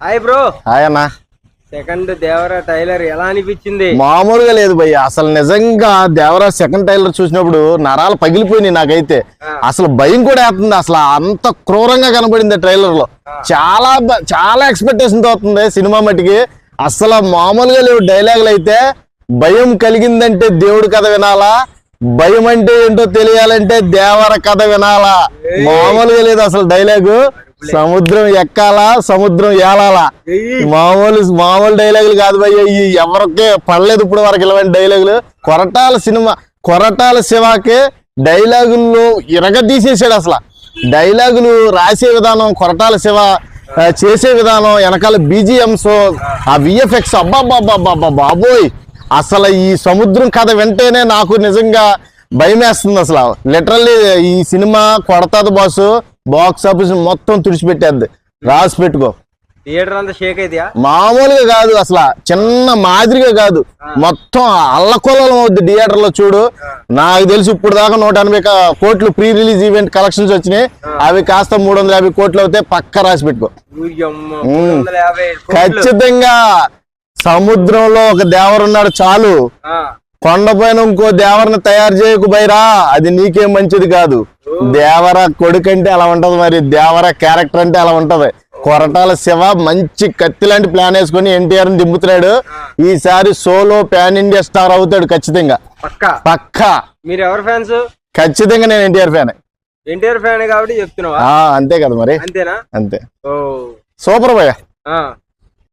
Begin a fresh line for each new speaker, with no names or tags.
Hi bro.
Hi అన్న.
Second Devara trailer ఎలా అనిపించింది?
మామూలుగా లేదు భయ్య. అసలు నిజంగా దేవరాజ్ సెకండ్ టైలర్ చూసినప్పుడు నరాలు పగిలిపోయినాయి నాకైతే. అసలు భయం కూడా వేస్తుంది. అసలు అంత క్రూరంగా కనబడింది ట్రైలర్లో. చాలా చాలా ఎక్స్పెక్టేషన్తో వస్తుంది సినిమా మట్టికి అసలు మామూలుగా లేవు డైలాగులు అయితే. భయం కలిగిందంటే దేవుడి కథ వినాలా? భయం అంటే ఏంటో తెలియాలంటే దేవర కథ వినాలా? మామూలుగా లేదు అసలు డైలాగు సముద్రం ఎక్కాలా సముద్రం ఏలాలా? మామూలు మామూలు డైలాగులు కాదు భయ్య ఈ ఎవరికే పడలేదు ఇప్పుడు వరకు ఇలాంటి డైలాగులు కొరటాల సినిమా కొరటాల శివాకి డైలాగుల్లో ఇరగ తీసేసాడు అసలు. డైలాగులు రాసే విధానం కొరటాల శివ చేసే విధానం వెనకాల బీజిఎంస్ ఆ విఎఫ్ఎక్స్ అబ్బాబ్బాబ్బాబ్బా బాబోయ్. అసలు ఈ సముద్రం కథ వింటేనే నాకు నిజంగా భయం వేస్తుంది అసలు. లిటరల్లీ ఈ సినిమా కొడతాది బాసు బాక్స్ ఆఫీస్ మొత్తం తుడిచిపెట్టేద్ది. రాసి పెట్టుకో.
థియేటర్ అంతా షేక్ అయితేయా
మామూలుగా కాదు అసలు. చిన్న మాదిరిగా కాదు. మొత్తం అల్లకొల్లం అవుద్ది థియేటర్లో చూడు నాకు తెలిసి ఇప్పుడు దాకా నూట ఎనభై కోట్లు ప్రీ రిలీజ్ ఈవెంట్ కలెక్షన్స్ వచ్చినాయి. అవి కాస్త మూడు వందల యాభై కోట్లు అవుతాయి పక్క రాసి పెట్టుకో. ఖచ్చితంగా సముద్రంలో ఒక దేవరున్నాడు చాలు. కొండపైన ఇంకో దేవరని తయారు చేయకు బైరా. అది నీకేం మంచిది కాదు. దేవర కొడుకంటే అలా ఉంటది మరి? దేవర క్యారెక్టర్ అంటే అలా ఉంటది? కొరటాల శివ మంచి కత్తి లాంటి ప్లాన్ వేసుకొని ఎన్టీఆర్ని దింపుతున్నాడు. ఈసారి సోలో పాన్ ఇండియా స్టార్ అవుతాడు ఖచ్చితంగా.
పక్కా? మీరు ఎవరు ఫ్యాన్స్
ఖచ్చితంగా నేను ఎన్టీఆర్ ఫ్యాన్
ఎన్టీఆర్ ఫ్యాన్ కాబట్టి చెప్తున్నావా?
అంతే కదా మరి.
అంతేనా?
అంతే. సూపర్ భయ్య.